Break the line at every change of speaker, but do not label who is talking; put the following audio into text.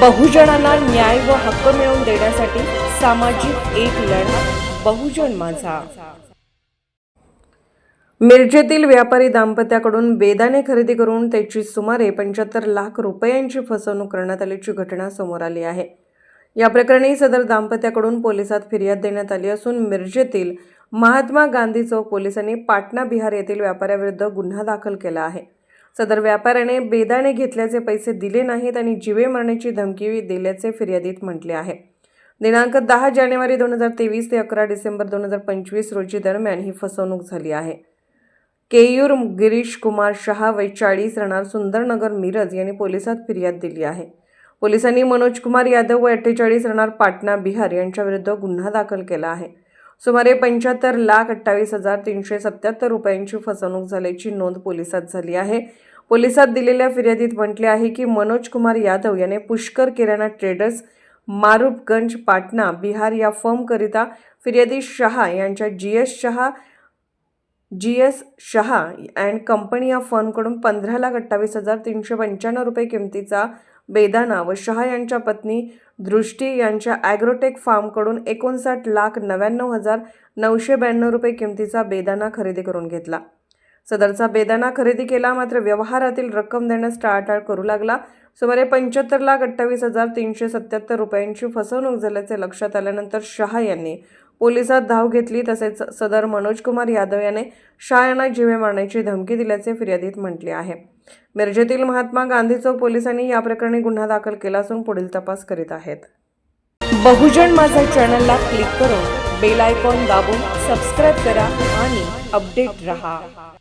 बहुजनांना न्याय व हक्क मिळवून देण्यासाठी सामाजिक एक लढा बहुजन माझा. मिरजेतील व्यापारी दाम्पत्याकडून बेदाने खरेदी करून त्याची सुमारे पंच्याहत्तर लाख रुपयांची फसवणूक करण्यात आल्याची घटना समोर आली आहे. या प्रकरणी सदर दाम्पत्याकडून पोलिसात फिर्याद देण्यात आली असून मिरजेतील महात्मा गांधी चौक पोलिसांनी पाटणा बिहार येथील व्यापाऱ्याविरुद्ध गुन्हा दाखल केला आहे. सदर व्यापाऱ्याने बेदाणे घेतल्याचे पैसे दिले नाहीत आणि जीवे मारण्याची धमकी दिल्याचे फिर्यादीत म्हटले आहे. दिनांक दहा जानेवारी दोन हजार तेवीस ते अकरा डिसेंबर दोन हजार पंचवीस रोजी दरम्यान ही फसवणूक झाली आहे. केयूर गिरीश कुमार शहा वय चाळीस राहणार सुंदरनगर मिरज यांनी पोलिसात फिर्याद दिली आहे. पोलिसांनी मनोज कुमार यादव व अठ्ठेचाळीस राहणार पाटणा बिहार यांच्याविरुद्ध गुन्हा दाखल केला आहे. सुमारे पंच्याहत्तर लाख अठ्ठावीस हजार तीनशे सत्याहत्तर रुपयांची फसवणूक झाल्याची नोंद पोलिसात झाली आहे. पोलिसात दिलेल्या फिर्यादीत म्हटले आहे की मनोज कुमार यादव याने पुष्कर किराणा ट्रेडर्स मारुपगंज पाटणा बिहार या फर्मकरिता फिर्यादी शहा यांच्या G S Shah G S Shah and company या फर्मकडून पंधरा लाख अठ्ठावीस हजार तीनशे पंच्याण्णव रुपये किमतीचा बेदाना व शहा यांच्या पत्नी दृष्टी यांच्या ॲग्रोटेक फार्मकडून एकोणसाठ लाख नव्याण्णव हजार नऊशे ब्याण्णव रुपये किमतीचा बेदाना खरेदी करून घेतला. सदरचा बेदाना खरेदी केला मात्र व्यवहारातील रक्कम देण्यास टाळाटाळ करू लागला. सुमारे पंच्याहत्तर लाख अठ्ठावीस हजार तीनशे सत्याहत्तर रुपयांची फसवणूक झाल्याचे लक्षात आल्यानंतर शहा यांनी पोलिसात धाव घेतली तसेच सदर मनोज कुमार यादव याने शाह यांना जीवे मारण्याची धमकी दिल्याचे फिर्यादीत म्हटले आहे. मिरजेतील महात्मा गांधी चौक पोलिसांनी या प्रकरणी गुन्हा दाखल केला असून पुढील तपास करीत आहेत. बहुजन माझा चॅनलला क्लिक करून बेल आयकॉन दाबून सबस्क्राईब करा आणि अपडेट रहा.